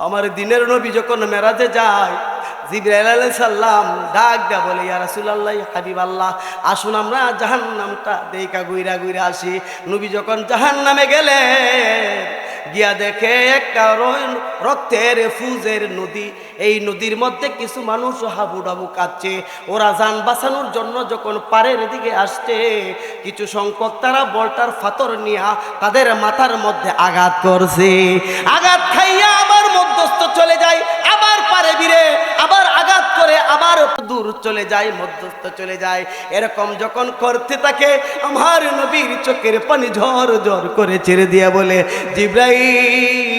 আমার দিনের নবী যখন মেরাজে যায়, জিব্রাইল আলাইহিস সালাম ডাক দেয়া বলে, ইয়া রাসূলুল্লাহ হাবিব আসুন আমরা জাহান্নামটা দেইকা গুইরা গুইরা আসি। নবী যখন জাহান্নামে গেলে গিয়া দেখে একটা রক্তের ফুজের নদী। এই নদীর মধ্যে কিছু মানুষ হাবুডাবু কাচ্ছে ওরা যান বাঁচানোর জন্য যখন পারের দিকে আসছে, কিছু সংখ্যক তারা বলটার ফাতর নিয়া তাদের মাথার মধ্যে আঘাত করছে। আঘাত খাইয়া আবার চলে যায়, আবার পারে বিরে আবার আঘাত করে, আবার দূর চলে যায়, মধ্যস্থ চলে যায়। এরকম যখন করতে থাকে, আমার নবীর চোখের পানি ঝড় ঝড় করে ছেড়ে দিয়ে বলে, জিব্রাইল,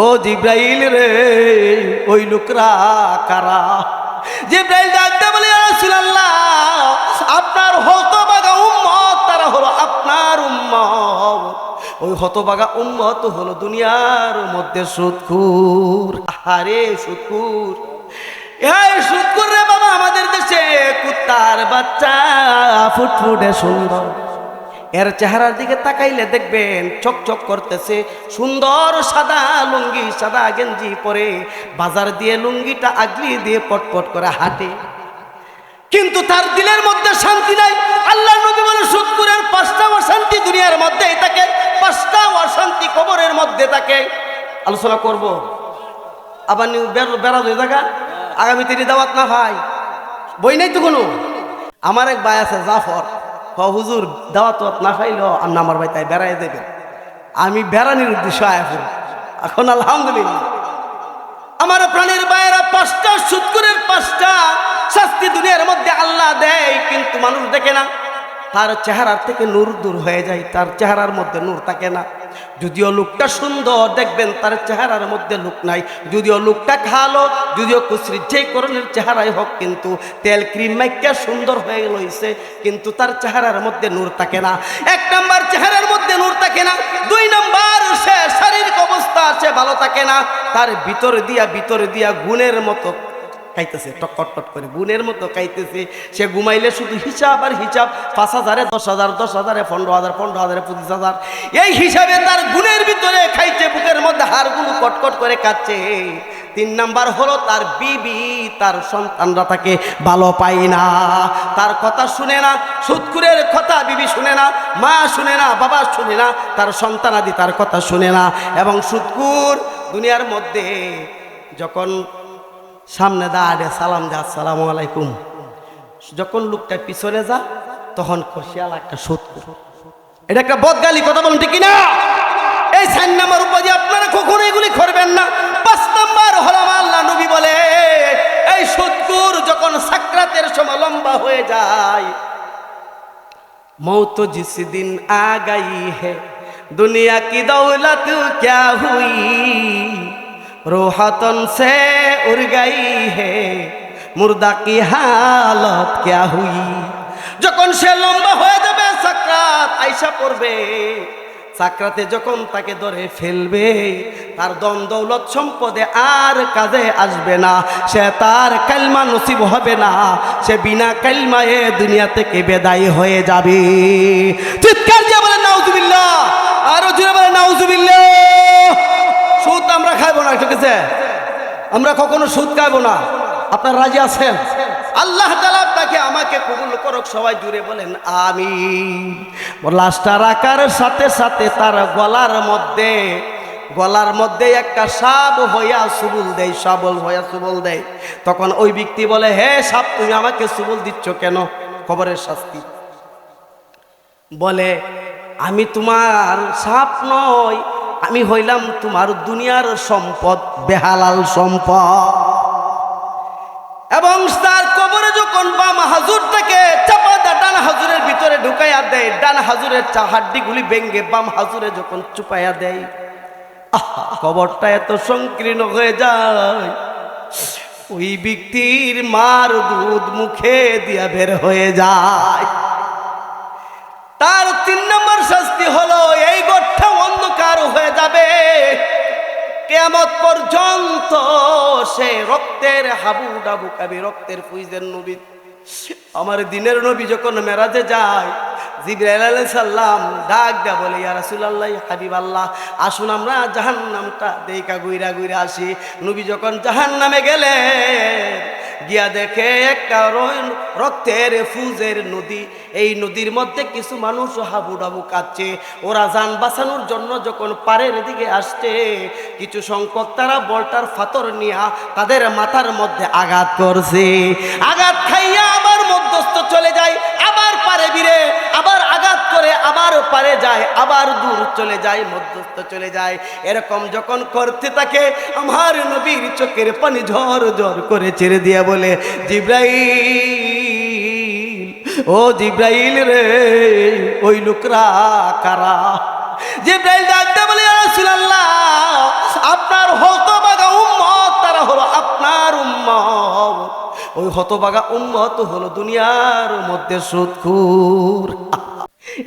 ও জিব্রাইল রে, ওই লোকরা কারা? জিব্রাইল ডাকতে ওই হতবাগা উম্মত হলো দুনিয়ার মধ্যে সুদকুর আরে সুদকুর এই সুদকুর রে বাবা, আমাদের দেশে কুত্তার বাচ্চা ফুটফুটে সুন্দর। এর চেহারার দিকে তাকাইলে দেখবেন চকচক করতেছে, সুন্দর সাদা লুঙ্গি, সাদা গেঞ্জি পরে বাজার দিয়ে লুঙ্গিটা আগলি দিয়ে পটপট করে হাঁটে। কিন্তু তার দিলের মধ্যে শান্তি নাই। আল্লাহ নবী বলে সুদপুরের পাঁচটা অশান্তি দুনিয়ার মধ্যে থাকে। পাঁচটা অশান্তি কবরের মধ্যে তাকে আলোচনা করব। আবার বেড়া হয়ে থাকা। আগামী তিনি দাওয়াত না ভাই। বই নাই তো কোনো? আমার এক ভাই আছে, জাফর। হ হুজুর, দাওয়াত না খাইলো আমি আমার ভাই তাই বেড়াই দেবে। আমি বেড়ানির উদ্দেশ্য আয়াফুর এখন আলহামদুলিল্লাহ। আমার প্রাণের বাইরা পাঁচটা সুৎকুরের পাঁচটা শাস্তি দুনিয়ার মধ্যে আল্লাহ দেয়, কিন্তু মানুষ দেখে না। তার চেহারার থেকে নূর দূর হয়ে যায়, তার চেহারার মধ্যে নূর থাকে না। যদিও লোকটা সুন্দর, দেখবেন তার চেহারার মধ্যে লোক নাই। যদিও লোকটা খালো যদিও কুশ্রী যে করণের চেহারাই হোক, কিন্তু তেল ক্রিম মাইকা সুন্দর হয়ে লইছে, কিন্তু তার চেহারার মধ্যে নূর থাকে না। এক নাম্বার চেহারার মধ্যে নূর থাকে না, দুই নাম্বার সে শারীরিক অবস্থা, সে ভালো থাকে না। তার ভিতরে দিয়া ভিতরে দিয়া গুণের মতো খাইতেছে টকট টট করে গুণের মতো খাইতেছে। সে ঘুমাইলে শুধু হিসাব আর হিসাব, পাঁচ হাজারে, দশ হাজার, দশ হাজারে, পনেরো হাজার, পনেরো হাজারে, পঁচিশ হাজার। এই হিসাবে তার গুণের ভিতরে খাইছে, বুকের মধ্যে হাড়গুলো কটকট করে কাচ্ছে তিন নাম্বার হলো তার বিবি, তার সন্তানরা তাকে ভালো পায় না। তার কথা শুনে না সুৎকুরের কথা বিবি শুনে না, মা শুনে না, বাবা শুনে না, তার সন্তানাদি তার কথা শুনে না। এবং সুৎকুর দুনিয়ার মধ্যে যখন সামনে দাঁড়ে সালাম দে আসসালাম আলাইকুম। যখন লোকটা পিছনে যা, তখন খসিয়াল একটা সত্য এটা একটা বদগালি কথা বলুন, ঠিক না এই সাইন নাম্বার উপাধি আপনারা কখনো এগুলি করবেন না। পাঁচ নাম্বার হল আল্লাহ নবী বলে, এই সত্যুর যখন সাক্রাতের সময় লম্বা হয়ে যায়। মৌত জিস দিন আগাই হে দুনিয়া কি দৌলত, ক্যা হুই? रोहतन से उड़ गई है मुर्दा की हालत क्या हुई যখন সে লম্বা হয়ে যাবে সাকরাত আইসা পড়বে সাকরাতে যখন তাকে ধরে ফেলবে তার দম দৌলত সম্পদে আর কাজে আসবে না সে তার কালমা নসিব হবে না সে বিনা কালমায়ে দুনিয়া থেকে বেদায়ী হয়ে যাবে চিৎকার দিয়ে বলে নাউজুবিল্লাহ আরো জুড়ে বলে নাউজুবিল্লাহ সুদ আমরা খাইবো না, ঠিক আছে? আমরা কখনো সুদ খাইবো না। আপনার রাজি আছেন? আল্লাহ তালা আপনাকে আমাকে কবুল করুক, সবাই জুড়ে বলেন আমি লাশটা রাখার সাথে সাথে তার গলার মধ্যে গলার মধ্যে একটা সাপ হইয়া সুবুল দেয়, সাবল হইয়া সুবল দেয়। তখন ওই ব্যক্তি বলে, হে সাপ, তুমি আমাকে সুবল দিচ্ছ কেন? খবরের শাস্তি। বলে, আমি তোমার সাপ নয় আমি হইলাম তোমার দুনিয়ার সম্পদ, বেহালাল সম্পদ। এবং তার কবরে যখন বাম হাজুরটাকে চাপা দেয়, ডান হাজুরের ভিতরে ঢুকাইয়া দেয়, ডান হাজুরের চা হাড্ডিগুলি ভেঙ্গে বাম হাজুরে যখন চুপাইয়া দেয় কবরটা এত সংকীর্ণ হয়ে যায়। ওই ব্যক্তির মার দুধ মুখে দিয়া বের হয়ে যায়। কেমত পর্যন্ত সে রক্তের হাবু ডাবু কাবি রক্তের ফুইজের নবী। আমার দিনের নবী যখন মেরাজে যায়, জিব্রাইল সালাম ডাক দা বলে, ইয়া রাসূলুল্লাহ হাবিব আল্লাহ আসুন আমরা জাহান্নামটা দেইকা গুইরা গুইরা আসি। নবী যখন জাহান্নামে গেলেন গিয়া দেখে একটা রক্তের ফুজের নদী। এই নদীর মধ্যে কিছু মানুষ হাবুডাবু কাঁদছে। ওরা যান বাঁচানোর জন্য যখন পারের দিকে আসছে, কিছু সংখ্যক তারা বলটার ফাতর নিয়া তাদের মাথার মধ্যে আঘাত করছে। আঘাত খাইয়া মধ্যস্থ চলে যায়, আবার পারে বিরে আবার আঘাত করে, আবার পারে যায়, আবার দূর চলে যায়, মধ্যস্থ চলে যায়। এরকম যখন করতে থাকে, আমার নবীর চোখের পানি ঝর ঝর করে ছেড়ে দিয়া বলে, জিব্রাইল, ও জিব্রাইল রে, ওই লোকরা কারা? জিব্রাইল ডাকতে বলে, "ইয়া রাসূলুল্লাহ, আপনার হতবাগা উম্মত, তারা হলো আপনার উম্মত। ওই হতবাগা উম্মত হলো দুনিয়ার মধ্যে সুদকুর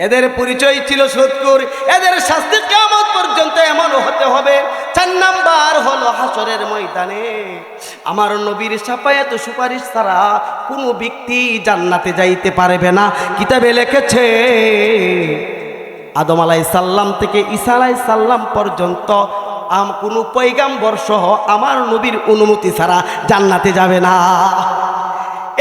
এদের পরিচয় ছিল সুদকুর এদের শাস্তি কেমন পর্যন্ত এমন হতে হবে। চার নাম্বার হলো হাসরের ময়দানে। আমার নবীর সাপায়াত সুপারিশ ছাড়া কোনো ব্যক্তি জান্নাতে যাইতে পারবে না। কিতাবে লিখেছে, আদম আলাই সাল্লাম থেকে ঈসা আলাই সাল্লাম পর্যন্ত আম কোনো পৈগাম্বর সহ আমার নবীর অনুমতি ছাড়া জান্নাতে যাবে না।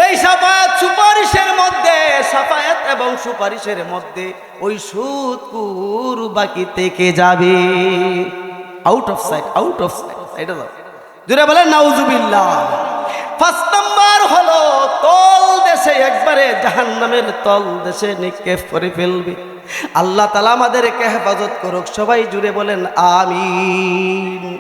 এই সাফায়াত সুপারিশের মধ্যে, সাফায়াত এবং সুপারিশের মধ্যে ওই সুদকুর বাকি থেকে যাবে। Out of side out of side এটা দাও। বলে নাউজুবিল্লাহ। ফার্স্ট নাম্বার হলো, তল দেশে একবারে জাহান্নামের তল দেশে নিক্ষেপ করে ফেলবে। আল্লাহ তালা আমাদেরকে হেফাজত করুক। সবাই জুড়ে বলেন আমিন।